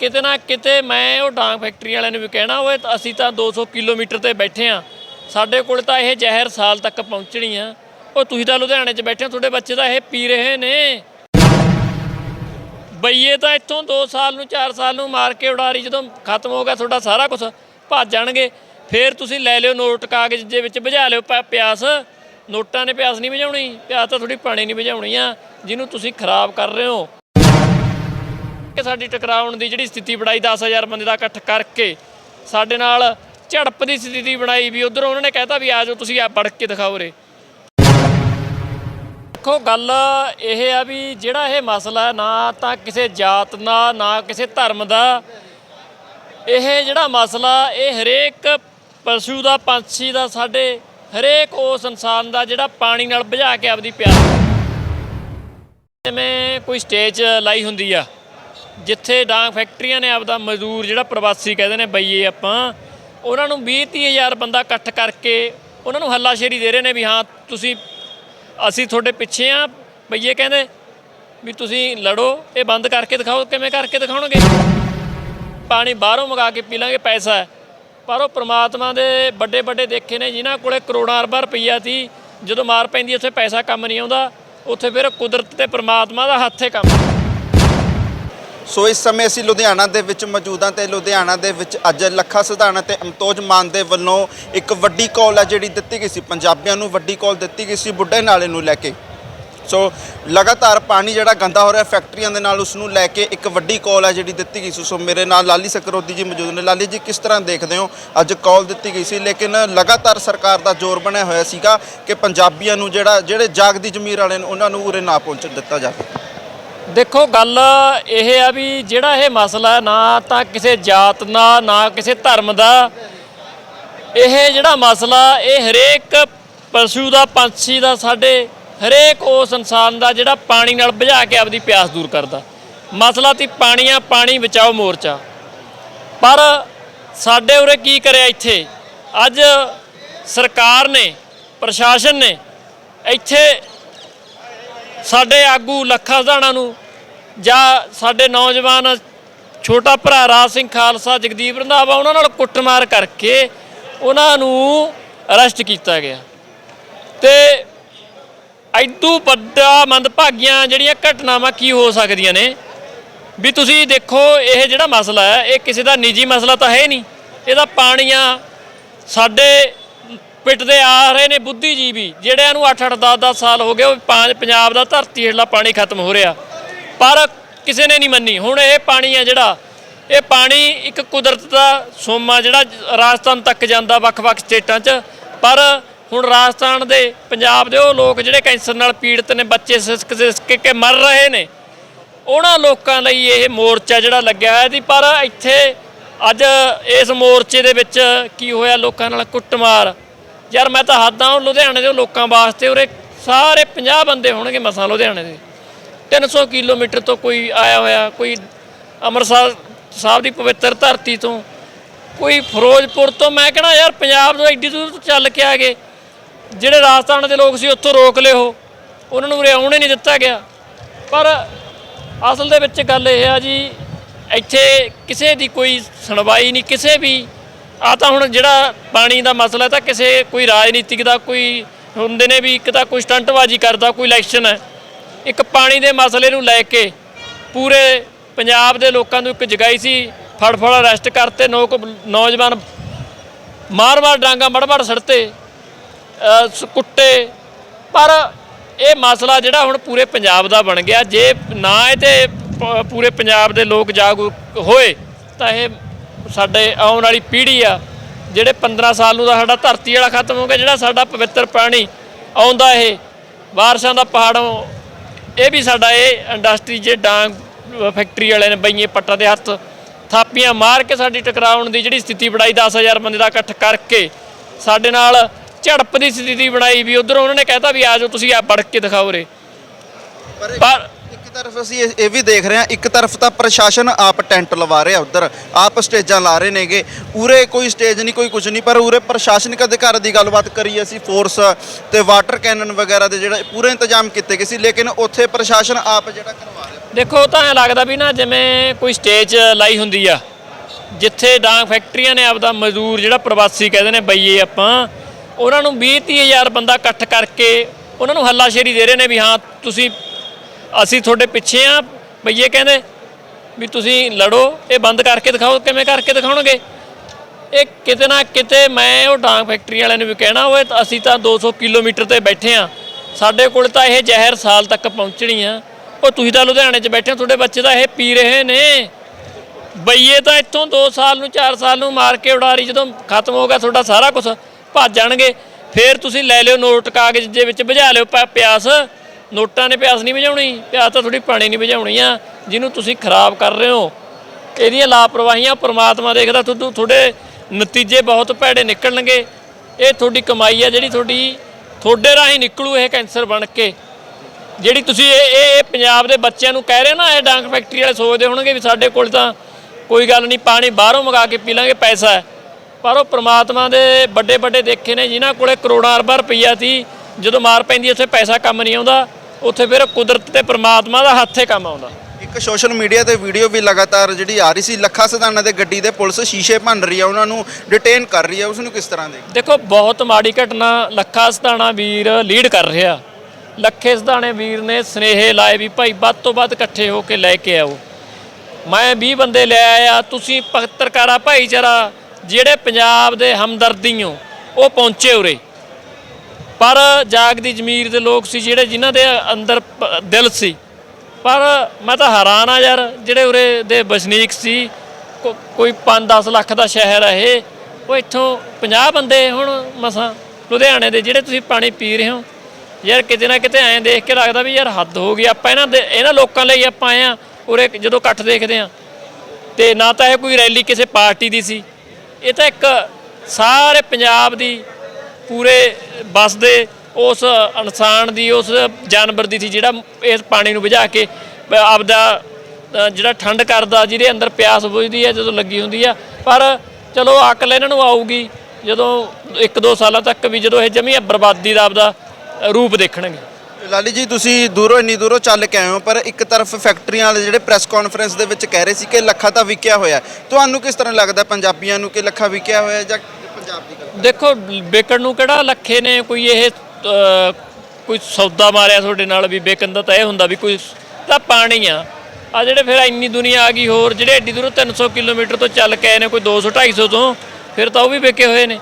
ਕਿਤੇ ਨਾ ਕਿਤੇ ਮੈਂ ਉਹ ਡਾਂਗ ਫੈਕਟਰੀ ਵਾਲਿਆਂ ਨੂੰ ਵੀ ਕਹਿਣਾ, ਓਏ ਅਸੀਂ ਤਾਂ 200 ਕਿਲੋਮੀਟਰ ਤੇ ਬੈਠੇ ਆ। ਸਾਡੇ ਕੋਲ ਤਾਂ ਇਹ ਜ਼ਹਿਰ ਸਾਲ ਤੱਕ ਪਹੁੰਚਣੀ ਆ। ਉਹ ਤੁਸੀਂ ਤਾਂ ਲੁਧਿਆਣੇ 'ਚ ਬੈਠੇ ਹੋ ਤੁਹਾਡੇ ਬੱਚੇ ਤਾਂ ਇਹ ਪੀ ਰਹੇ ਨੇ। ਬਈਏ ਤਾਂ ਇੱਥੋਂ 2 ਸਾਲ ਨੂੰ 4 ਸਾਲ ਨੂੰ ਮਾਰ ਕੇ ਉਡਾਰੀ ਜਦੋਂ ਖਤਮ ਹੋ ਗਿਆ, ਤੁਹਾਡਾ ਸਾਰਾ ਕੁਝ ਭੱਜ ਜਾਣਗੇ। ਫੇਰ ਤੁਸੀਂ ਲੈ ਲਿਓ ਨੋਟ ਕਾਗਜ਼ ਦੇ ਵਿੱਚ ਭਜਾ ਲਿਓ ਪ- ਪਿਆਸ। ਨੋਟਾਂ ਨੇ ਪਿਆਸ ਨਹੀਂ ਭਜਾਉਣੀ ਪਿਆਸ ਤਾਂ ਤੁਹਾਡੀ ਪਾਣੀ ਨਹੀਂ ਭਜਾਉਣੀ ਆ, ਜਿਹਨੂੰ ਤੁਸੀਂ ਖਰਾਬ ਕਰ ਰਹੇ ਹੋ। ਕਿ ਸਾਡੀ ਟਕਰਾਉਣ ਦੀ ਜਿਹੜੀ ਸਥਿਤੀ ਬਣਾਈ 10000 ਬੰਦੇ ਦਾ ਇਕੱਠ ਕਰਕੇ ਸਾਡੇ ਨਾਲ ਝੜਪ ਦੀ ਸਥਿਤੀ ਬਣਾਈ ਵੀ ਉਧਰ ਉਹਨਾਂ ਨੇ ਕਹਿਤਾ ਵੀ ਆ ਜਾਓ ਤੁਸੀਂ ਆ ਵੜ ਕੇ ਦਿਖਾਓ ਰੇ ਦੇਖੋ ਗੱਲ ਇਹ ਆ ਵੀ ਜਿਹੜਾ ਇਹ ਮਸਲਾ ਹੈ, ਨਾ ਤਾਂ ਕਿਸੇ ਜਾਤ ਦਾ ਨਾ ਕਿਸੇ ਧਰਮ ਦਾ। ਇਹ ਜਿਹੜਾ ਮਸਲਾ ਇਹ ਹਰੇਕ ਪਸ਼ੂ ਦਾ ਪੰਛੀ ਦਾ ਸਾਡੇ ਹਰੇਕ ਉਸ ਇਨਸਾਨ ਦਾ ਜਿਹੜਾ ਪਾਣੀ ਨਾਲ ਬੁਝਾ ਕੇ ਆਪਦੀ ਪਿਆਸ ਜਿਵੇਂ ਕੋਈ ਸਟੇਜ ਲਾਈ ਹੁੰਦੀ ਆ ਜਿੱਥੇ ਡਾਂਗ ਫੈਕਟਰੀਆਂ ਨੇ ਆਪਦਾ ਮਜ਼ਦੂਰ ਜਿਹੜਾ ਪ੍ਰਵਾਸੀ ਕਹਿੰਦੇ ਨੇ ਬਈਏ ਆਪਾਂ, ਉਹਨਾਂ ਨੂੰ 20 30 ਹਜ਼ਾਰ ਬੰਦਾ ਇਕੱਠ ਕਰਕੇ ਉਹਨਾਂ ਨੂੰ ਹੱਲਾਸ਼ੇਰੀ ਦੇ ਰਹੇ ਨੇ ਵੀ ਹਾਂ, ਤੁਸੀਂ, ਅਸੀਂ ਤੁਹਾਡੇ ਪਿੱਛੇ ਆ ਬਈਏ ਕਹਿੰਦੇ ਵੀ ਤੁਸੀਂ ਲੜੋ, ਇਹ ਬੰਦ ਕਰਕੇ ਦਿਖਾਓ, ਕਿਵੇਂ ਕਰਕੇ ਦਿਖਾਉਣਗੇ? ਪਾਣੀ ਬਾਹਰੋਂ ਮੰਗਾ ਕੇ ਪੀ ਲਾਂਗੇ, ਪੈਸਾ ਪਰ ਉਹ ਪ੍ਰਮਾਤਮਾ ਦੇ ਵੱਡੇ ਵੱਡੇ ਦੇਖੇ ਨੇ, ਜਿਨ੍ਹਾਂ ਕੋਲੇ ਕਰੋੜਾਂ ਅਰਬਾਂ ਰੁਪਈਆ ਸੀ, ਜਦੋਂ ਮਾਰ ਪੈਂਦੀ ਉੱਥੇ ਪੈਸਾ ਕੰਮ ਨਹੀਂ ਆਉਂਦਾ, ਉੱਥੇ ਫਿਰ ਕੁਦਰਤ ਤੇ ਪ੍ਰਮਾਤਮਾ ਦਾ ਹੱਥੇ ਕੰਮ। ਸੋ ਇਸ ਸਮੇਂ ਅਸੀਂ ਲੁਧਿਆਣਾ ਦੇ ਵਿੱਚ ਮੌਜੂਦ ਹਾਂ ਤੇ ਲੁਧਿਆਣਾ ਦੇ ਵਿੱਚ ਅੱਜ ਲੱਖਾ ਸਿਧਾਣਾ ਤੇ ਅਮਤੋਜ ਮਾਨ ਦੇ ਵੱਲੋਂ ਇੱਕ ਵੱਡੀ ਕਾਲ ਹੈ ਜਿਹੜੀ ਦਿੱਤੀ ਗਈ ਸੀ। ਪੰਜਾਬੀਆਂ ਨੂੰ ਵੱਡੀ ਕਾਲ ਦਿੱਤੀ ਗਈ ਸੀ ਬੁੱਢੇ ਨਾਲੇ ਨੂੰ ਲੈ ਕੇ। ਸੋ ਲਗਾਤਾਰ ਪਾਣੀ ਜਿਹੜਾ ਗੰਦਾ ਹੋ ਰਿਹਾ ਫੈਕਟਰੀਆਂ ਦੇ ਨਾਲ ਉਸ ਨੂੰ ਲੈ ਕੇ ਇੱਕ ਵੱਡੀ ਕਾਲ ਹੈ ਜਿਹੜੀ ਦਿੱਤੀ ਗਈ ਸੀ। ਸੋ ਮੇਰੇ ਨਾਲ ਲਾਲੀ ਸਕਰੋਦੀ ਜੀ ਮੌਜੂਦ ਨੇ। ਲਾਲੀ ਜੀ, ਕਿਸ ਤਰ੍ਹਾਂ ਦੇਖਦੇ ਹੋ? ਅੱਜ ਕਾਲ ਦਿੱਤੀ ਗਈ ਸੀ, ਲੇਕਿਨ ਲਗਾਤਾਰ ਸਰਕਾਰ ਦਾ ਜ਼ੋਰ ਬਣਿਆ ਹੋਇਆ ਸੀਗਾ ਕਿ ਪੰਜਾਬੀਆਂ ਨੂੰ ਜਿਹੜਾ ਜਿਹੜੇ ਜਾਗਦੀ ਜ਼ਮੀਰ ਵਾਲੇ ਨੇ, ਉਹਨਾਂ ਨੂੰ ਉਰੇ ਨਾ ਪਹੁੰਚਣ ਦਿੱਤਾ ਜਾਵੇ। ਦੇਖੋ ਗੱਲ ਇਹ ਆ ਵੀ ਜਿਹੜਾ ਇਹ ਮਸਲਾ ਨਾ ਤਾਂ ਕਿਸੇ ਜਾਤ ਦਾ, ਨਾ ਕਿਸੇ ਧਰਮ ਦਾ। ਇਹ ਜਿਹੜਾ ਮਸਲਾ, ਇਹ ਹਰੇਕ ਪਸ਼ੂ ਦਾ, ਪੰਛੀ ਦਾ, ਸਾਡੇ ਹਰੇਕ ਉਸ ਇਨਸਾਨ ਦਾ ਜਿਹੜਾ ਪਾਣੀ ਨਾਲ ਬੁਝਾ ਕੇ ਆਪਦੀ ਪਿਆਸ ਦੂਰ ਕਰਦਾ। ਮਸਲਾ ਤੀ ਪਾਣੀਆਂ, ਪਾਣੀ ਬਚਾਓ ਮੋਰਚਾ। ਪਰ ਸਾਡੇ ਉਰੇ ਕੀ ਕਰਿਆ ਇੱਥੇ? ਅੱਜ ਸਰਕਾਰ ਨੇ, ਪ੍ਰਸ਼ਾਸਨ ਨੇ ਇੱਥੇ ਸਾਡੇ ਆਗੂ ਲੱਖਾ ਸਧਾਣਾ ਨੂੰ ਜਾਂ ਸਾਡੇ ਨੌਜਵਾਨ ਛੋਟਾ ਭਰਾ ਰਾਜ ਸਿੰਘ ਖਾਲਸਾ ਜਗਦੀਪ ਰੰਧਾਵਾ, ਉਹਨਾਂ ਨਾਲ ਕੁੱਟਮਾਰ ਕਰਕੇ ਉਹਨਾਂ ਨੂੰ ਅਰੈਸਟ ਕੀਤਾ ਗਿਆ। ਤੇ ਐਡੂ ਵੱਡਾ ਮੰਦਭਾਗੀਆਂ ਜਿਹੜੀਆਂ ਘਟਨਾਵਾਂ ਕੀ ਹੋ ਸਕਦੀਆਂ ਨੇ? ਵੀ ਤੁਸੀਂ ਦੇਖੋ, ਇਹ ਜਿਹੜਾ ਮਸਲਾ ਹੈ, ਇਹ ਕਿਸੇ ਦਾ ਨਿੱਜੀ ਮਸਲਾ ਤਾਂ ਹੈ ਨਹੀਂ। ਇਹਦਾ ਪਾਣੀਆਂ ਸਾਡੇ ਪਿੱਟਦੇ ਆ ਰਹੇ ਨੇ ਬੁੱਧੀਜੀਵੀ, ਜਿਹੜਿਆਂ ਨੂੰ 8-8 10-10 ਸਾਲ ਹੋ ਗਏ, ਉਹ ਪੰਜਾਬ ਦਾ ਧਰਤੀ ਹੇਠਲਾ ਪਾਣੀ ਖਤਮ ਹੋ ਰਿਹਾ। ਪਰ ਕਿਸੇ ਨੇ ਨਹੀਂ ਮੰਨੀ। ਹੁਣ ਇਹ ਪਾਣੀ ਆ ਜਿਹੜਾ, ਇਹ ਪਾਣੀ ਇੱਕ ਕੁਦਰਤ ਦਾ ਸੋਮਾ ਜਿਹੜਾ ਰਾਜਸਥਾਨ ਤੱਕ ਜਾਂਦਾ ਵੱਖ-ਵੱਖ ਸਟੇਟਾਂ 'ਚ। ਪਰ ਹੁਣ ਰਾਜਸਥਾਨ ਦੇ ਪੰਜਾਬ ਦੇ ਉਹ ਲੋਕ ਜਿਹੜੇ ਕੈਂਸਰ ਨਾਲ ਪੀੜਤ ਨੇ, ਬੱਚੇ ਸਿਸਕ ਸਿਸਕ ਕੇ ਮਰ ਰਹੇ ਨੇ, ਉਹਨਾਂ ਲੋਕਾਂ ਲਈ ਇਹ ਮੋਰਚਾ ਜਿਹੜਾ ਲੱਗਿਆ ਹੋਇਆ ਸੀ। ਪਰ ਇੱਥੇ ਅੱਜ ਇਸ ਮੋਰਚੇ ਦੇ ਵਿੱਚ ਕੀ ਹੋਇਆ ਲੋਕਾਂ ਨਾਲ ਕੁੱਟਮਾਰ। ਯਾਰ ਮੈਂ ਤਾਂ ਹੱਦਾਂ ਉਹ ਲੁਧਿਆਣੇ ਦੇ ਲੋਕਾਂ ਵਾਸਤੇ ਉਰੇ ਸਾਰੇ 50 ਬੰਦੇ ਹੋਣਗੇ ਮਸਾਂ ਲੁਧਿਆਣੇ ਦੇ। 300 ਕਿਲੋਮੀਟਰ ਤੋਂ ਕੋਈ ਆਇਆ ਹੋਇਆ, ਕੋਈ ਅੰਮ੍ਰਿਤਸਰ ਸਾਹਿਬ ਦੀ ਪਵਿੱਤਰ ਧਰਤੀ ਤੋਂ, ਕੋਈ ਫਿਰੋਜ਼ਪੁਰ ਤੋਂ, ਮੈਂ ਕਹਣਾ ਯਾਰ ਪੰਜਾਬ ਤੋਂ ਐਡੀ ਦੂਰ ਚੱਲ ਕੇ ਆ ਗਏ। ਜਿਹੜੇ ਰਾਜਸਥਾਨ ਦੇ ਲੋਕ ਸੀ, ਉੱਥੋਂ ਰੋਕ ਲਏ ਉਹ ਉਹਨਾਂ ਨੂੰ ਉਰੇ ਆਉਣ ਨਹੀਂ ਦਿੱਤਾ ਗਿਆ। ਪਰ ਅਸਲ ਦੇ ਵਿੱਚ ਗੱਲ ਇਹ ਆ ਜੀ, ਇੱਥੇ ਕਿਸੇ ਦੀ ਕੋਈ ਸੁਣਵਾਈ ਨਹੀਂ, ਕਿਸੇ ਵੀ ਆ ਤਾਂ ਹੁਣ ਜਿਹੜਾ ਪਾਣੀ ਦਾ ਮਸਲਾ ਤਾਂ ਕਿਸੇ ਕੋਈ ਰਾਜਨੀਤਿਕ ਦਾ, ਕੋਈ ਹੁੰਦੇ ਨੇ ਵੀ ਇੱਕ ਤਾਂ ਕੋਈ ਸਟੰਟਬਾਜ਼ੀ ਕਰਦਾ, ਕੋਈ ਇਲੈਕਸ਼ਨ ਹੈ। ਇੱਕ ਪਾਣੀ ਦੇ ਮਸਲੇ ਨੂੰ ਲੈ ਕੇ ਪੂਰੇ ਪੰਜਾਬ ਦੇ ਲੋਕਾਂ ਨੂੰ ਇੱਕ ਜਗਾਈ ਸੀ ਫੜ ਫੜ ਅਰੈਸਟ ਕਰਤੇ ਨੌਕ ਨੌਜਵਾਨ ਮਾਰ-ਮਾਰ ਡਾਂਗਾ, ਮੜ-ਮੜ ਸੜਤੇ ਕੁੱਟੇ। ਪਰ ਇਹ ਮਸਲਾ ਜਿਹੜਾ ਹੁਣ ਪੂਰੇ ਪੰਜਾਬ ਦਾ ਬਣ ਗਿਆ, ਜੇ ਨਾ ਇਹ ਤੇ ਪੂਰੇ ਪੰਜਾਬ ਦੇ ਲੋਕ ਜਾਗਰੂਕ ਹੋਏ, ਤਾਂ ਇਹ ਸਾਡੇ ਆਉਣ ਵਾਲੀ ਪੀੜ੍ਹੀ ਆ, ਜਿਹੜੇ 15 ਸਾਲ ਨੂੰ ਦਾ ਸਾਡਾ ਧਰਤੀ ਵਾਲਾ ਖਤਮ ਹੋ ਗਿਆ, ਜਿਹੜਾ ਸਾਡਾ ਪਵਿੱਤਰ ਪਾਣੀ ਆਉਂਦਾ ਇਹ, ਬਾਰਿਸ਼ਾਂ ਦਾ ਪਹਾੜੋਂ ਇਹ ਵੀ ਸਾਡਾ ਇਹ ਇੰਡਸਟਰੀ ਜੇ ਡਾਂਗ ਫੈਕਟਰੀ ਵਾਲਿਆਂ ਨੇ ਬਈਏ ਪੱਟਾਂ ਦੇ ਹੱਥ ਥਾਪੀਆਂ ਮਾਰ ਕੇ ਸਾਡੀ ਟਕਰਾਉਣ ਦੀ ਜਿਹੜੀ ਸਥਿਤੀ ਬਣਾਈ 10000 ਬੰਦੇ ਦਾ ਇਕੱਠ ਕਰਕੇ ਸਾਡੇ ਨਾਲ ਝੜਪ ਦੀ ਸਥਿਤੀ ਬਣਾਈ ਵੀ ਉਧਰ ਉਹਨਾਂ ਨੇ ਕਹਿਤਾ ਵੀ ਆ ਜਾਓ ਤੁਸੀਂ ਆ ਵੜ ਕੇ ਦਿਖਾਓ ਰੇ ਪਰ ਤਰਫ ਅਸੀਂ ਇਹ ਇਹ ਵੀ ਦੇਖ ਰਹੇ ਹਾਂ, ਇੱਕ ਤਰਫ ਤਾਂ ਪ੍ਰਸ਼ਾਸਨ ਆਪ ਟੈਂਟ ਲਵਾ ਰਿਹਾ ਉਧਰ, ਆਪ ਸਟੇਜਾਂ ਲਾ ਰਹੇ ਨੇਗੇ। ਉਰੇ ਕੋਈ ਸਟੇਜ ਨਹੀਂ, ਕੋਈ ਕੁਝ ਨਹੀਂ, ਪਰ ਉਰੇ ਪ੍ਰਸ਼ਾਸਨਿਕ ਅਧਿਕਾਰ ਦੀ ਗੱਲਬਾਤ ਕਰੀਏ ਅਸੀਂ ਫੋਰਸ ਤੇ ਵਾਟਰ ਕੈਨਨ ਵਗੈਰਾ ਦੇ ਜਿਹੜਾ ਪੂਰੇ ਇੰਤਜ਼ਾਮ ਕੀਤੇ ਗਏ ਸੀ, ਲੇਕਿਨ ਉੱਥੇ ਪ੍ਰਸ਼ਾਸਨ ਆਪ ਜਿਹੜਾ ਕਰਵਾ ਰਿਹਾ। ਦੇਖੋ ਤਾਂ ਐਂ ਲੱਗਦਾ ਵੀ ਨਾ, ਜਿਵੇਂ ਕੋਈ ਸਟੇਜ ਲਾਈ ਹੁੰਦੀ ਆ, ਜਿੱਥੇ ਡਾਂਗ ਫੈਕਟਰੀਆਂ ਨੇ ਆਪਦਾ ਮਜ਼ਦੂਰ ਜਿਹੜਾ ਪ੍ਰਵਾਸੀ ਕਹਿੰਦੇ ਨੇ ਬਈਏ ਆਪਾਂ, ਉਹਨਾਂ ਨੂੰ 20 30 ਹਜ਼ਾਰ ਬੰਦਾ ਇਕੱਠ ਕਰਕੇ ਉਹਨਾਂ ਨੂੰ ਹੱਲਾਸ਼ੇਰੀ ਦੇ ਰਹੇ ਨੇ ਵੀ ਹਾਂ, ਤੁਸੀਂ ਅਸੀਂ ਤੁਹਾਡੇ ਪਿੱਛੇ ਆ। ਬਈਏ ਕਹਿੰਦੇ ਵੀ ਤੁਸੀਂ ਲੜੋ, ਇਹ ਬੰਦ ਕਰਕੇ ਦਿਖਾਓ, ਕਿਵੇਂ ਕਰਕੇ ਦਿਖਾਉਣਗੇ? ਇਹ ਕਿਤੇ ਨਾ ਕਿਤੇ ਮੈਂ ਉਹ ਡਾਂਗ ਫੈਕਟਰੀ ਵਾਲਿਆਂ ਨੂੰ ਵੀ ਕਹਿਣਾ, ਓਏ ਅਸੀਂ ਤਾਂ 200 ਕਿਲੋਮੀਟਰ ਤੇ ਬੈਠੇ ਆ। ਸਾਡੇ ਕੋਲ ਤਾਂ ਇਹ ਜ਼ਹਿਰ ਸਾਲ ਤੱਕ ਪਹੁੰਚਣੀ ਆ। ਉਹ ਤੁਸੀਂ ਤਾਂ ਲੁਧਿਆਣੇ 'ਚ ਬੈਠੇ ਹੋ, ਤੁਹਾਡੇ ਬੱਚੇ ਤਾਂ ਇਹ ਪੀ ਰਹੇ ਨੇ। ਬਈਏ ਤਾਂ ਇੱਥੋਂ 2 ਸਾਲ ਨੂੰ 4 ਸਾਲ ਨੂੰ ਮਾਰ ਕੇ ਉਡਾਰੀ ਜਦੋਂ ਖਤਮ ਹੋ ਗਿਆ ਤੁਹਾਡਾ ਸਾਰਾ ਕੁਝ ਭੱਜ ਜਾਣਗੇ। ਫੇਰ ਤੁਸੀਂ ਲੈ ਲਿਓ ਨੋਟ ਕਾਗਜ਼ ਦੇ ਵਿੱਚ ਭਜਾ ਲਿਓ ਪ- ਪਿਆਸ। ਨੋਟਾਂ ਨੇ ਪਿਆਸ ਨਹੀਂ ਭਜਾਉਣੀ ਪਿਆਸ ਤਾਂ ਤੁਹਾਡੀ ਪਾਣੀ ਨਹੀਂ ਭਜਾਉਣੀ ਆ, ਜਿਹਨੂੰ ਤੁਸੀਂ ਖਰਾਬ ਕਰ ਰਹੇ ਹੋ। ਇਹਦੀਆਂ ਲਾਪਰਵਾਹੀਆਂ ਪਰਮਾਤਮਾ ਦੇਖਦਾ ਤੁਹਾਨੂੰ ਤੁਹਾਡੇ ਨਤੀਜੇ ਬਹੁਤ ਭੈੜੇ ਨਿਕਲਣਗੇ। ਇਹ ਤੁਹਾਡੀ ਕਮਾਈ ਆ ਜਿਹੜੀ ਤੁਹਾਡੀ, ਤੁਹਾਡੇ ਰਾਹੀਂ ਨਿਕਲੂ ਇਹ ਕੈਂਸਰ ਬਣ ਕੇ। ਜਿਹੜੀ ਤੁਸੀਂ ਇਹ ਇਹ ਪੰਜਾਬ ਦੇ ਬੱਚਿਆਂ ਨੂੰ ਕਹਿ ਰਹੇ ਹੋ ਨਾ, ਇਹ ਡਾਂਕ ਫੈਕਟਰੀ ਵਾਲੇ ਸੋਚਦੇ ਹੋਣਗੇ ਵੀ ਸਾਡੇ ਕੋਲ ਤਾਂ ਕੋਈ ਗੱਲ ਨਹੀਂ, ਪਾਣੀ ਬਾਹਰੋਂ ਮੰਗਾ ਕੇ ਪੀ ਲਾਂਗੇ, ਪੈਸਾ ਹੈ। ਪਰ ਉਹ ਪ੍ਰਮਾਤਮਾ ਦੇ ਵੱਡੇ ਵੱਡੇ ਦੇਖੇ ਨੇ, ਜਿਨ੍ਹਾਂ ਕੋਲੇ ਕਰੋੜਾਂ ਅਰਬਾਂ ਰੁਪਈਆ ਸੀ, ਜਦੋਂ ਮਾਰ ਪੈਂਦੀ ਉੱਥੇ ਪੈਸਾ ਕੰਮ ਨਹੀਂ ਆਉਂਦਾ। ਉੱਥੇ ਫਿਰ ਕੁਦਰਤ ਤੇ ਪ੍ਰਮਾਤਮਾ ਦਾ ਹੱਥੇ ਕੰਮ ਆਉਂਦਾ। ਇੱਕ ਸੋਸ਼ਲ ਮੀਡੀਆ ਤੇ ਵੀਡੀਓ ਵੀ ਲਗਾਤਾਰ ਜਿਹੜੀ ਆ ਰਹੀ ਸੀ ਲੱਖਾ ਸਦਾਨਾ ਦੇ ਗੱਡੀ ਦੇ ਪੁਲਿਸ ਸ਼ੀਸ਼ੇ ਭੰਨ ਰਹੀ ਆ ਉਹਨਾਂ ਨੂੰ ਡਿਟੇਨ ਕਰ ਰਹੀ ਆ ਉਸ ਨੂੰ ਕਿਸ ਤਰ੍ਹਾਂ ਦੇ ਦੇਖੋ ਬਹੁਤ ਮਾੜੀ ਘਟਨਾ ਲੱਖਾ ਸਧਾਣਾ ਵੀਰ ਲੀਡ ਕਰ ਰਿਹਾ। ਲੱਖੇ ਸਧਾਣੇ ਵੀਰ ਨੇ ਸਨੇਹੇ ਲਾਏ ਵੀ ਭਾਈ ਵੱਧ ਤੋਂ ਵੱਧ ਇਕੱਠੇ ਹੋ ਕੇ ਲੈ ਕੇ ਆਓ। ਮੈਂ 20 ਬੰਦੇ ਲੈ ਆਇਆ ਤੁਸੀਂ ਪੱਤਰਕਾਰਾ ਭਾਈਚਾਰਾ ਜਿਹੜੇ ਪੰਜਾਬ ਦੇ ਹਮਦਰਦੀ ਹੋ ਉਹ ਪਹੁੰਚੇ ਉਰੇ। ਪਰ ਜਾਗਦੀ ਜ਼ਮੀਰ ਦੇ ਲੋਕ ਸੀ ਜਿਹੜੇ ਜਿਨ੍ਹਾਂ ਦੇ ਅੰਦਰ ਪ- ਦਿਲ ਸੀ। ਪਰ ਮੈਂ ਤਾਂ ਹੈਰਾਨ ਆ ਯਾਰ, ਜਿਹੜੇ ਉਰੇ ਦੇ ਵਸਨੀਕ ਸੀ ਕੋਈ 5-10 ਲੱਖ ਦਾ ਸ਼ਹਿਰ ਹੈ ਇਹ, ਉਹ ਇੱਥੋਂ 50 ਬੰਦੇ ਹੁਣ ਮਸਾਂ ਲੁਧਿਆਣੇ ਦੇ, ਜਿਹੜੇ ਤੁਸੀਂ ਪਾਣੀ ਪੀ ਰਹੇ ਹੋ। ਯਾਰ ਕਿਤੇ ਨਾ ਕਿਤੇ ਐਂ ਦੇਖ ਕੇ ਲੱਗਦਾ ਵੀ ਯਾਰ ਹੱਦ ਹੋ ਗਈ, ਆਪਾਂ ਇਹਨਾਂ ਦੇ, ਇਹਨਾਂ ਲੋਕਾਂ ਲਈ ਆਪਾਂ ਆਏ ਆ ਉਰੇ ਜਦੋਂ ਇਕੱਠ ਦੇਖਦੇ ਆ ਤੇ ਨਾ ਤਾਂ ਇਹ ਕੋਈ ਰੈਲੀ ਕਿਸੇ ਪਾਰਟੀ ਦੀ ਸੀ, ਇਹ ਤਾਂ ਇੱਕ ਸਾਰੇ ਪੰਜਾਬ ਦੀ ਪੂਰੇ ਬੱਸ ਦੇ ਉਸ ਇਨਸਾਨ ਦੀ, ਉਸ ਜਾਨਵਰ ਦੀ ਸੀ ਜਿਹੜਾ ਇਸ ਪਾਣੀ ਨੂੰ ਵਜਾ ਕੇ ਆਪਦਾ ਜਿਹੜਾ ਠੰਡ ਕਰਦਾ, ਜਿਹਦੇ ਅੰਦਰ ਪਿਆਸ ਬੁਝਦੀ ਹੈ, ਜਦੋਂ ਲੱਗੀ ਹੁੰਦੀ ਆ। ਪਰ ਚਲੋ ਅਕਲ ਇਹਨਾਂ ਨੂੰ ਆਊਗੀ, ਜਦੋਂ ਇੱਕ ਦੋ ਸਾਲਾਂ ਤੱਕ ਵੀ ਜਦੋਂ ਇਹ ਜਮੀ ਬਰਬਾਦੀ ਦਾ ਆਪਦਾ ਰੂਪ ਦੇਖਣਗੇ। ਲਾਲੀ ਜੀ, ਤੁਸੀਂ ਦੂਰੋਂ ਇੰਨੀ ਦੂਰੋਂ ਚੱਲ ਕੇ ਆਏ ਹੋ, ਪਰ ਇੱਕ ਤਰਫ ਫੈਕਟਰੀਆਂ ਵਾਲੇ ਜਿਹੜੇ ਪ੍ਰੈਸ ਕਾਨਫਰੰਸ ਦੇ ਵਿੱਚ ਕਹਿ ਰਹੇ ਸੀ ਕਿ ਲੱਖਾਂ ਤਾਂ ਵਿਕਿਆ ਹੋਇਆ ਤੁਹਾਨੂੰ ਕਿਸ ਤਰ੍ਹਾਂ ਲੱਗਦਾ ਪੰਜਾਬੀਆਂ ਨੂੰ ਕਿ ਲੱਖਾਂ ਵਿਕਿਆ ਹੋਇਆ ਜਾਂ ਪੰਜਾਬ ਦੀ ਦੇਖੋ, ਵਿਕਣ ਨੂੰ ਕਿਹੜਾ ਲੱਖੇ ਨੇ, ਕੋਈ ਇਹ ਕੋਈ ਸੌਦਾ ਮਾਰਿਆ ਤੁਹਾਡੇ ਨਾਲ ਵੀ ਵਿਕਣ ਦਾ ਤਾਂ ਇਹ ਹੁੰਦਾ ਵੀ ਕੋਈ ਤਾਂ ਪਾਣੀ ਆ। ਆ ਜਿਹੜੇ ਫਿਰ ਇੰਨੀ ਦੁਨੀਆ ਆ ਗਈ ਹੋਰ, ਜਿਹੜੇ ਐਡੀ ਦੂਰੋਂ 300 ਕਿਲੋਮੀਟਰ ਤੋਂ ਚੱਲ ਕੇ ਆਏ ਨੇ, ਕੋਈ 200 250 ਤੋਂ, ਫਿਰ ਤਾਂ ਉਹ ਵੀ ਵਿਕੇ ਹੋਏ ਨੇ।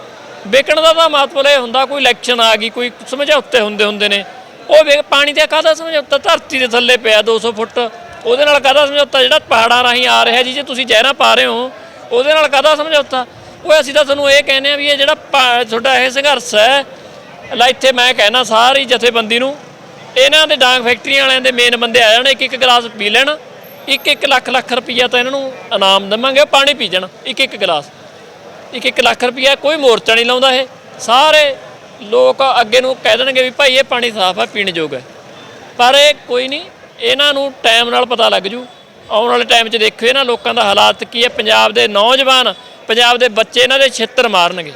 ਵਿਕਣ ਦਾ ਤਾਂ ਮਤਲਬ ਇਹ ਹੁੰਦਾ, ਕੋਈ ਇਲੈਕਸ਼ਨ ਆ ਗਈ, ਕੋਈ ਸਮਝੌਤੇ ਹੁੰਦੇ ਹੁੰਦੇ ਨੇ। ਉਹ ਪਾਣੀ ਤੇ ਕਾਹਦਾ ਸਮਝੌਤਾ? ਧਰਤੀ ਦੇ ਥੱਲੇ ਪਿਆ 200 ਫੁੱਟ। ਉਹਦੇ ਨਾਲ ਕਾਹਦਾ ਸਮਝੌਤਾ? ਜਿਹੜਾ ਪਹਾੜਾਂ ਰਾਹੀਂ ਆ ਰਿਹਾ ਜੀ, ਜੇ ਤੁਸੀਂ ਜ਼ਹਿਰਾਂ ਪਾ ਰਹੇ ਹੋ, ਉਹਦੇ ਨਾਲ ਕਾਹਦਾ ਸਮਝੌਤਾ? ਉਹ ਅਸੀਂ ਤਾਂ ਤੁਹਾਨੂੰ ਇਹ ਕਹਿੰਦੇ ਆ ਵੀ ਇਹ ਜਿਹੜਾ ਪਾ- ਤੁਹਾਡਾ ਇਹ ਸੰਘਰਸ਼ ਹੈ, ਲੈ ਇੱਥੇ ਮੈਂ ਕਹਿਣਾ ਸਾਰੀ ਜਥੇਬੰਦੀ ਨੂੰ, ਇਹਨਾਂ ਦੇ ਡਾਂਗ ਫੈਕਟਰੀਆਂ ਵਾਲਿਆਂ ਦੇ ਮੇਨ ਬੰਦੇ ਆ ਜਾਣ ਇੱਕ ਇੱਕ ਗਲਾਸ ਪੀ ਲੈਣ ਇੱਕ ਇੱਕ ਲੱਖ ਲੱਖ ਰੁਪਈਆ ਤਾਂ ਇਹਨਾਂ ਨੂੰ ਇਨਾਮ ਦੇਵਾਂਗੇ ਪਾਣੀ ਪੀ ਜਾਣ ਇੱਕ ਇੱਕ ਗਲਾਸ। ਇੱਕ ਇੱਕ ਲੱਖ ਰੁਪਈਆ, ਕੋਈ ਮੋਰਚਾ ਨਹੀਂ ਲਾਉਂਦਾ ਇਹ। ਸਾਰੇ ਲੋਕ ਅੱਗੇ ਨੂੰ ਕਹਿ ਦੇਣਗੇ ਵੀ ਭਾਈ ਇਹ ਪਾਣੀ ਸਾਫ਼ ਆ, ਪੀਣ ਯੋਗ ਹੈ। ਪਰ ਇਹ ਕੋਈ ਨਹੀਂ, ਇਹਨਾਂ ਨੂੰ ਟਾਈਮ ਨਾਲ ਪਤਾ ਲੱਗ ਜੂ। ਆਉਣ ਵਾਲੇ ਟਾਈਮ 'ਚ ਦੇਖਿਓ ਇਹਨਾਂ ਲੋਕਾਂ ਦਾ ਹਾਲਾਤ ਕੀ ਹੈ। ਪੰਜਾਬ ਦੇ ਨੌਜਵਾਨ ਪੰਜਾਬ ਦੇ ਬੱਚੇ ਇਹਨਾਂ ਦੇ ਛਿੱਤਰ ਮਾਰਨਗੇ।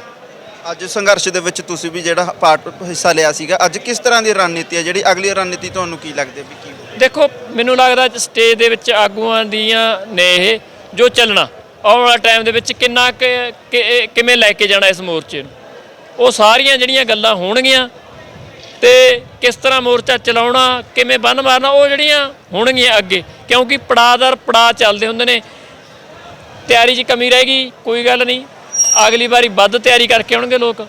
ਅੱਜ ਸੰਘਰਸ਼ ਦੇ ਵਿੱਚ ਤੁਸੀਂ ਵੀ ਜਿਹੜਾ ਪਾਰਟ ਹਿੱਸਾ ਲਿਆ ਸੀਗਾ ਅੱਜ ਕਿਸ ਤਰ੍ਹਾਂ ਦੀ ਰਣਨੀਤੀ ਹੈ? ਜਿਹੜੀ ਅਗਲੀ ਰਣਨੀਤੀ ਤੁਹਾਨੂੰ ਕੀ ਲੱਗਦੀ ਹੈ ਵੀ ਕੀ? ਦੇਖੋ ਮੈਨੂੰ ਲੱਗਦਾ ਸਟੇਜ ਦੇ ਵਿੱਚ ਆਗੂਆਂ ਦੀਆਂ ਨੇ ਇਹ ਜੋ ਚੱਲਣਾ ਆਉਣ ਵਾਲੇ ਟਾਈਮ ਦੇ ਵਿੱਚ ਕਿੰਨਾ ਕੁ- ਕਿਵੇਂ ਲੈ ਕੇ ਜਾਣਾ ਇਸ ਮੋਰਚੇ ਨੂੰ। ਉਹ ਸਾਰੀਆਂ ਜਿਹੜੀਆਂ ਗੱਲਾਂ ਹੋਣਗੀਆਂ ਤੇ ਕਿਸ ਤਰ੍ਹਾਂ ਮੋਰਚਾ ਚਲਾਉਣਾ ਕਿਵੇਂ ਬੰਨ ਮਾਰਨਾ ਉਹ ਜਿਹੜੀਆਂ ਹੋਣਗੀਆਂ ਅੱਗੇ ਕਿਉਂਕਿ ਪੜਾਦਰ ਪੜਾ ਚੱਲਦੇ ਹੁੰਦੇ ਨੇ। ਤਿਆਰੀ 'ਚ ਕਮੀ ਰਹੇਗੀ ਕੋਈ ਗੱਲ ਨਹੀਂ। ਅਗਲੀ ਵਾਰੀ ਵੱਧ ਤਿਆਰੀ ਕਰਕੇ ਆਉਣਗੇ ਲੋਕ।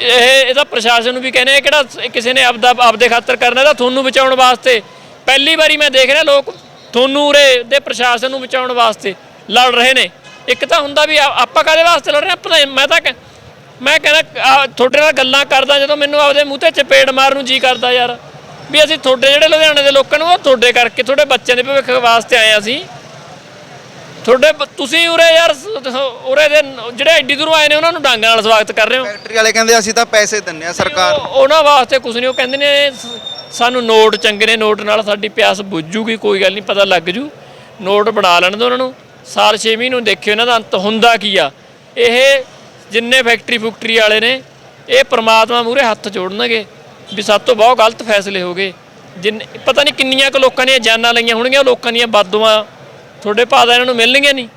ਇਹ, ਇਹਦਾ ਪ੍ਰਸ਼ਾਸਨ ਨੂੰ ਵੀ ਕਹਿੰਦੇ ਆ ਕਿਹੜਾ ਕਿਸੇ ਨੇ ਆਪਦਾ, ਆਪਦੇ ਖਾਤਰ ਕਰਨਾ, ਇਹਦਾ ਤੁਹਾਨੂੰ ਬਚਾਉਣ ਵਾਸਤੇ। ਪਹਿਲੀ ਵਾਰੀ ਮੈਂ ਦੇਖ ਰਿਹਾ ਲੋਕ ਤੁਹਾਨੂੰ ਉਰੇ ਦੇ ਪ੍ਰਸ਼ਾਸਨ ਨੂੰ ਬਚਾਉਣ ਵਾਸਤੇ ਲੜ ਰਹੇ ਨੇ। ਇੱਕ ਤਾਂ ਹੁੰਦਾ ਵੀ ਆਪਾਂ ਕਾਦੇ ਵਾਸਤੇ ਲੜ ਰਹੇ ਹਾਂ? ਆਪਾਂ ਮੈਂ ਤਾਂ ਕਹਿ- ਮੈਂ ਕਹਿੰਦਾ ਤੁਹਾਡੇ ਨਾਲ ਗੱਲਾਂ ਕਰਦਾ ਜਦੋਂ ਮੈਨੂੰ ਆਪਦੇ ਮੂੰਹ ਤੇ ਚਪੇੜ ਮਾਰਨ ਨੂੰ ਜੀ ਕਰਦਾ ਯਾਰ। ਵੀ ਅਸੀਂ ਤੁਹਾਡੇ ਜਿਹੜੇ ਲੁਧਿਆਣੇ ਦੇ ਲੋਕਾਂ ਨੂੰ, ਉਹ ਤੁਹਾਡੇ ਕਰਕੇ, ਤੁਹਾਡੇ ਬੱਚਿਆਂ ਦੇ ਭਵਿੱਖ ਵਾਸਤੇ ਆਏ ਹਾਂ ਅਸੀਂ। ਤੁਹਾਡੇ ਤੁਸੀਂ ਉਰੇ ਯਾਰ ਉਰੇ ਦੇ ਨ- ਜਿਹੜੇ ਐਡੀ ਦੂਰੋਂ ਆਏ ਨੇ ਉਹਨਾਂ ਨੂੰ ਡਾਂਗਾਂ ਨਾਲ ਸਵਾਗਤ ਕਰ ਰਹੇ ਹੋ। ਫੈਕਟਰੀ ਵਾਲੇ ਕਹਿੰਦੇ ਅਸੀਂ ਤਾਂ ਪੈਸੇ ਦਿੰਨੇ ਆ ਸਰਕਾਰ ਉਹ- ਉਹਨਾਂ ਵਾਸਤੇ ਕੁਝ ਨਹੀਂ ਉਹ ਕਹਿੰਦੇ ਨੇ ਸਾਨੂੰ ਨੋਟ ਚੰਗੇ ਨੇ ਨੋਟ ਨਾਲ ਸਾਡੀ ਪਿਆਸ ਬੁੱਝੂਗੀ ਕੋਈ ਗੱਲ ਨਹੀਂ ਪਤਾ ਲੱਗ ਜੂ। ਨੋਟ ਬਣਾ ਲੈਣ ਦਿਓ ਉਹਨਾਂ ਨੂੰ। ਸਾਲ 6 ਮਹੀਨੇ ਨੂੰ ਦੇਖਿਓ ਇਹਨਾਂ ਦਾ ਅੰਤ ਹੁੰਦਾ ਕੀ ਆ? ਇਹ ਜਿੰਨੇ ਫੈਕਟਰੀ ਫੁਕਟਰੀ ਵਾਲੇ ਨੇ ਇਹ ਪ੍ਰਮਾਤਮਾ ਮੂਰੇ ਹੱਥ ਜੋੜਨਗੇ ਵੀ ਸਭ ਤੋਂ ਬਹੁਤ ਗਲਤ ਫੈਸਲੇ ਹੋ ਗਏ। ਜਿੰਨ ਪਤਾ ਨਹੀਂ ਕਿੰਨੀਆਂ ਕੁ ਲੋਕਾਂ ਦੀਆਂ ਜਾਨਾਂ ਲਈਆਂ ਹੋਣਗੀਆਂ ਲੋਕਾਂ ਦੀਆਂ ਬਾਦੂਆਂ ਤੁਹਾਡੇ ਭਾਅ ਦਾ ਇਹਨਾਂ ਨੂੰ ਮਿਲਣਗੀਆਂ ਨਹੀਂ।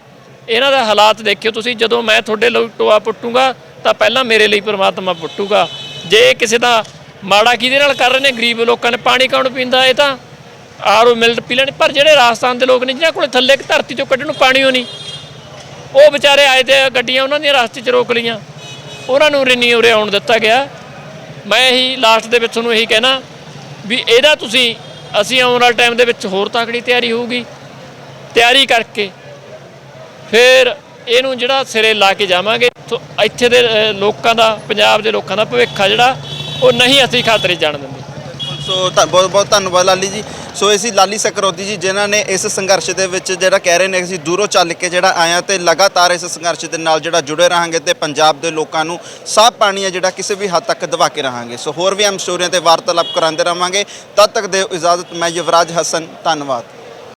ਇਹਨਾਂ ਦਾ ਹਾਲਾਤ ਦੇਖਿਓ ਤੁਸੀਂ, ਜਦੋਂ ਮੈਂ ਤੁਹਾਡੇ ਲਈ ਟੋਆ ਪੁੱਟੂਗਾ, ਤਾਂ ਪਹਿਲਾਂ ਮੇਰੇ ਲਈ ਪ੍ਰਮਾਤਮਾ ਪੁੱਟੂਗਾ। ਜੇ ਕਿਸੇ ਦਾ ਮਾੜਾ ਕਿਹਦੇ ਨਾਲ ਕਰ ਰਹੇ ਨੇ? ਗਰੀਬ ਲੋਕਾਂ ਨੇ ਪਾਣੀ ਕੌਣ ਪੀਂਦਾ ਇਹ ਤਾਂ? ਆਰੋ ਮਿਲ ਪੀ ਲੈਣ, ਪਰ ਜਿਹੜੇ ਰਾਜਸਥਾਨ ਦੇ ਲੋਕ ਨੇ ਜਿਹਨਾਂ ਕੋਲ ਥੱਲੇ ਇੱਕ ਧਰਤੀ 'ਚੋਂ ਕੱਢਣ ਨੂੰ ਪਾਣੀ ਹੋ ਨਹੀਂ, ਉਹ ਵਿਚਾਰੇ ਆਏ ਤੇ ਗੱਡੀਆਂ ਉਹਨਾਂ ਦੀਆਂ ਰਸਤੇ 'ਚ ਰੋਕ ਲਈਆਂ। ਉਹਨਾਂ ਨੂੰ ਰਿਨੀ ਉਰੇ ਆਉਣ ਦਿੱਤਾ ਗਿਆ। ਮੈਂ ਇਹੀ ਲਾਸਟ ਦੇ ਵਿੱਚ ਤੁਹਾਨੂੰ ਇਹੀ ਕਹਿਣਾ ਵੀ ਇਹਦਾ ਤੁਸੀਂ, ਅਸੀਂ ਆਉਣ ਵਾਲੇ ਟਾਈਮ ਦੇ ਵਿੱਚ ਹੋਰ ਤਕੜੀ ਤਿਆਰੀ ਹੋਊਗੀ। ਤਿਆਰੀ ਕਰਕੇ ਫਿਰ ਇਹਨੂੰ ਜਿਹੜਾ ਸਿਰੇ ਲਾ ਕੇ ਜਾਵਾਂਗੇ, ਇੱਥੇ ਦੇ ਲੋਕਾਂ ਦਾ, ਪੰਜਾਬ ਦੇ ਲੋਕਾਂ ਦਾ ਭਵਿੱਖ ਜਿਹੜਾ, ਉਹ ਨਹੀਂ ਅਸੀਂ ਖਾਤਰੇ ਜਾਣ ਦਿੰਦੇ। ਸੋ ਤਾਂ, ਬਹੁਤ ਬਹੁਤ ਧੰਨਵਾਦ ਲਾਲੀ ਜੀ। ਸੋ ਇਹ ਸੀ ਲਾਲੀ ਸਕਰੋਦੀ ਜੀ, ਜਿਨ੍ਹਾਂ ਨੇ ਇਸ ਸੰਘਰਸ਼ ਦੇ ਵਿੱਚ ਜਿਹੜਾ ਕਹਿ ਰਹੇ ਨੇ, ਅਸੀਂ ਦੂਰੋਂ ਚੱਲ ਕੇ ਜਿਹੜਾ ਆਇਆ ਤੇ ਲਗਾਤਾਰ ਇਸ ਸੰਘਰਸ਼ ਦੇ ਨਾਲ ਜਿਹੜਾ ਜੁੜੇ ਰਹਾਂਗੇ ਤੇ ਪੰਜਾਬ ਦੇ ਲੋਕਾਂ ਨੂੰ ਸਾਫ਼ ਪਾਣੀ ਹੈ ਜਿਹੜਾ ਕਿਸੇ ਵੀ ਹੱਦ ਤੱਕ ਦਵਾ ਕੇ ਰਹਾਂਗੇ। ਸੋ ਹੋਰ ਵੀ ਹਮ ਸਟੋਰੀਆਂ ਤੇ ਵਾਰਤਾਲਾਪ ਕਰਾਉਂਦੇ ਰਹਾਂਗੇ ਤਦ ਤੱਕ ਦੇ ਇਜਾਜ਼ਤ, ਮੈਂ ਯੁਵਰਾਜ ਹਸਨ, ਧੰਨਵਾਦ।